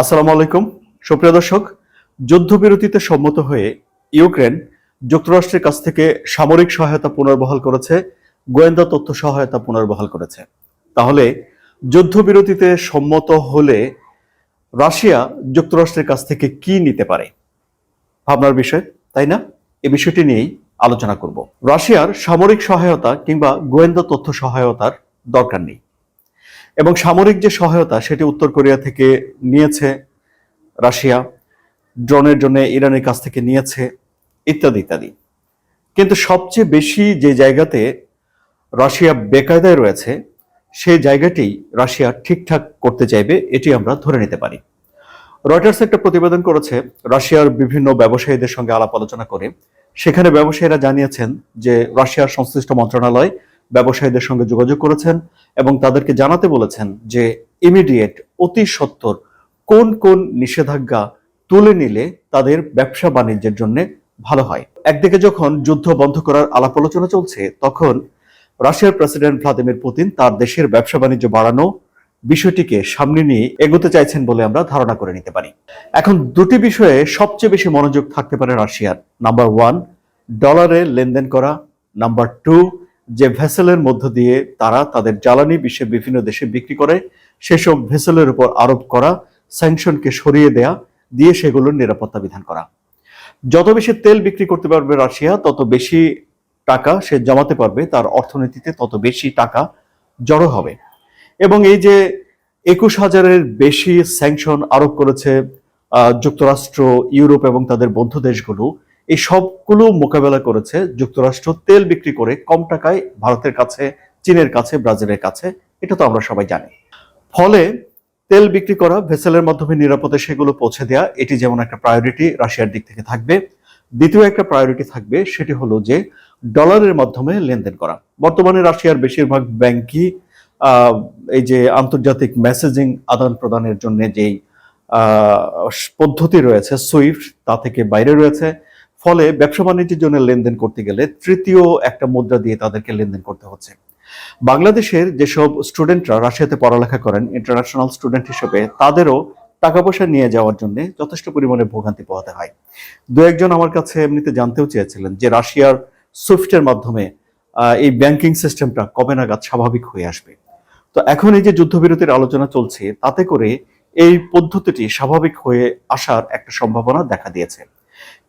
আসসালামু আলাইকুম। সুপ্রিয় দর্শক, যুদ্ধবিরতিতে সম্মত হয়ে ইউক্রেন যুক্তরাষ্ট্রের কাছ থেকে সামরিক সহায়তা পুনর্বহাল করেছে, গোয়েন্দা তথ্য সহায়তা পুনর্বহাল করেছে। তাহলে যুদ্ধবিরতিতে সম্মত হলে রাশিয়া যুক্তরাষ্ট্রের কাছ থেকে কি নিতে পারে? ভাবনার বিষয়, তাই না? এ বিষয়টি নিয়েই আলোচনা করব। রাশিয়ার সামরিক সহায়তা কিংবা গোয়েন্দা তথ্য সহায়তার দরকার নেই। এবং সামরিক যে সহায়তা সেটি উত্তর কোরিয়া থেকে নিয়েছে, রাশিয়া ড্রোনের জন্য ইরানের কাছ থেকে নিয়েছে, ইত্যাদি ইত্যাদি। কিন্তু সবচেয়ে বেশি যে জায়গাতে রাশিয়া বেকায়দায় রয়েছে, সেই জায়গাটি রাশিয়া ঠিকঠাক করতে চাইবে, এটি আমরা ধরে নিতে পারি। রয়টার্স একটা প্রতিবেদন করেছে, রাশিয়ার বিভিন্ন ব্যবসায়ীদের সঙ্গে আলাপ আলোচনা করে। সেখানে ব্যবসায়ীরা জানিয়েছেন যে, রাশিয়ার সংশ্লিষ্ট মন্ত্রণালয় ব্যবসায়ীদের সঙ্গে যোগাযোগ করেছেন এবং তাদেরকে জানাতে বলেছেন যে ইমিডিয়েট অতি সত্বর কোন কোন নিষেধাজ্ঞা তুলে নিলে তাদের ব্যবসা বাণিজ্যের জন্য ভালো হয়। একদিকে যখন যুদ্ধ বন্ধ করার আলাপ আলোচনা চলছে, তখন রাশিয়ার প্রেসিডেন্ট ভ্লাদিমির পুতিন তার দেশের ব্যবসা বাণিজ্য বাড়ানো বিষয়টিকে সামনে নিয়ে এগোতে চাইছেন বলে আমরা ধারণা করে নিতে পারি। এখন দুটি বিষয়ে সবচেয়ে বেশি মনোযোগ থাকতে পারে রাশিয়ার। নাম্বার ওয়ান, ডলারে লেনদেন করা। নাম্বার টু যে ভেসেলের মধ্য দিয়ে তারা তাদের জ্বালানি বিশ্বের বিভিন্ন দেশে বিক্রি করে, সেসব ভেসেলের উপর আরোপ করা স্যাংশনকে সরিয়ে দেয়া, দিয়ে সেগুলোর নিরাপত্তা বিধান করা। যত বেশি তেল বিক্রি করতে পারবে রাশিয়া, তত বেশি টাকা সে জমাতে পারবে, তার অর্থনীতিতে তত বেশি টাকা জড়ো হবে। এবং এই যে একুশ হাজারের বেশি স্যাংশন আরোপ করেছে যুক্তরাষ্ট্র, ইউরোপ এবং তাদের বন্ধু দেশগুলো এই সবগুলো মোকাবেলা করেছে যুক্তরাষ্ট্র তেল বিক্রি করে কম টাকায় ভারতের কাছে, চীনের কাছে, ব্রাজিলের কাছে। এটা তো আমরা সবাই জানি। ফলে তেল বিক্রি করা, ভেসেলের মাধ্যমে নিরাপদে সেগুলো পৌঁছে দেওয়া এটি যেমন একটা প্রায়োরিটি রাশিয়ার দিক থেকে থাকবে। দ্বিতীয় একটা প্রায়োরিটি থাকবে, সেটি হলো যে ডলারের মাধ্যমে লেনদেন করা। বর্তমানে রাশিয়ার বেশিরভাগ ব্যাংকই এই যে আন্তর্জাতিক মেসেজিং আদান প্রদানের জন্য যেই পদ্ধতি রয়েছে, সুইফট, তা থেকে বাইরে রয়েছে। ফলে ব্যবসা বাণিজ্যের জন্য লেনদেন করতে গেলে তৃতীয় একটা মুদ্রা দিয়ে তাদেরকে লেনদেন করতে হচ্ছে। বাংলাদেশের যেসব স্টুডেন্টরা রাশিয়াতে পড়ালেখা করেন, ইন্টারন্যাশনাল স্টুডেন্ট হিসেবে তাদেরও টাকা পয়সা নিয়ে যাওয়ার জন্য যথেষ্ট পরিমাণে ভোগান্তি পোহাতে হয়। দু একজন আমার কাছে এমনিতে জানতেও চেয়েছিলেন যে রাশিয়ার সুইফটের মাধ্যমে এই ব্যাংকিং সিস্টেমটা কবে নাগাদ স্বাভাবিক হয়ে আসবে। তো এখন এই যে যুদ্ধবিরতির আলোচনা চলছে, তাতে করে এই পদ্ধতিটি স্বাভাবিক হয়ে আসার একটা সম্ভাবনা দেখা দিয়েছে।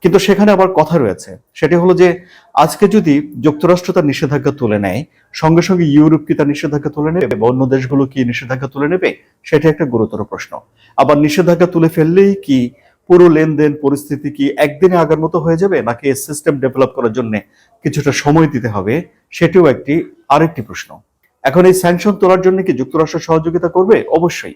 কিন্তু সেখানে আবার কথা রয়েছে। সেটি হলো যে, আজকে যদি যুক্তরাষ্ট্র তার নিষেধাজ্ঞা তুলে নেয়, সঙ্গে সঙ্গে ইউরোপ কি তার নিষেধাজ্ঞা তুলে নেবে বা অন্য দেশগুলো কি নিষেধাজ্ঞা তুলে নেবে, সেটা একটা গুরুতর প্রশ্ন। আবার নিষেধাজ্ঞা তুলে ফেললেই কি পুরো লেনদেন পরিস্থিতি কি একদিনে আগের মতো হয়ে যাবে, নাকি সিস্টেম ডেভেলপ করার জন্য কিছুটা সময় দিতে হবে, সেটিও একটি, আরেকটি প্রশ্ন। এখন এই স্যাংশন তোলার জন্য কি যুক্তরাষ্ট্র সহযোগিতা করবে? অবশ্যই।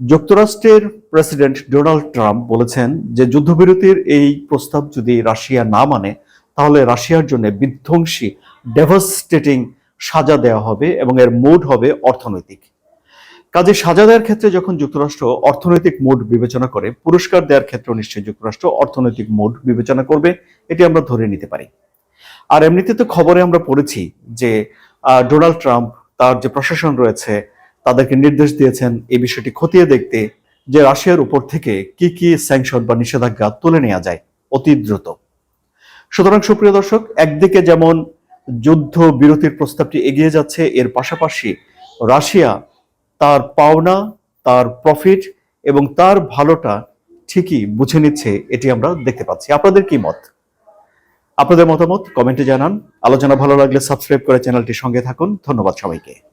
যুক্তরাষ্ট্রের প্রেসিডেন্ট ডোনাল্ড ট্রাম্প বলেছেন যে যুদ্ধবিরতির এই প্রস্তাব যদি রাশিয়া না মানে তাহলে রাশিয়ার জন্য বিধ্বংসী ডেভাস্টেটিং সাজা দেওয়া হবে এবং এর মোড হবে অর্থনৈতিক। কাজে সাজা দেওয়ার ক্ষেত্রে যখন যুক্তরাষ্ট্র অর্থনৈতিক মোড বিবেচনা করে, পুরস্কার দেওয়ার ক্ষেত্রে নিশ্চয়ই যুক্তরাষ্ট্র অর্থনৈতিক মোড বিবেচনা করবে, এটি আমরা ধরে নিতে পারি। আর এমনিতে তো খবরে আমরা পড়েছি যে ডোনাল্ড ট্রাম্প তার যে প্রশাসন রয়েছে তাদেরকে নির্দেশ দিয়েছেন এই বিষয়টি খতিয়ে দেখতে যে রাশিয়ার উপর থেকে কি কি স্যাংশন বা নিষেধাজ্ঞা তুলে নেওয়া যায়, অতি দ্রুত। সুতরাং সুপ্রিয় দর্শক, একদিকে যেমন যুদ্ধ বিরতির প্রস্তাবটি এগিয়ে যাচ্ছে, এর পাশাপাশি রাশিয়া তার পাওনা, তার প্রফিট এবং তার ভালোটা ঠিকই বুঝে নিচ্ছে, এটি আমরা দেখতে পাচ্ছি। আপনাদের কি মত? আপনাদের মতামত কমেন্টে জানান। আলোচনা ভালো লাগলে সাবস্ক্রাইব করে চ্যানেলটির সঙ্গে থাকুন। ধন্যবাদ সবাইকে।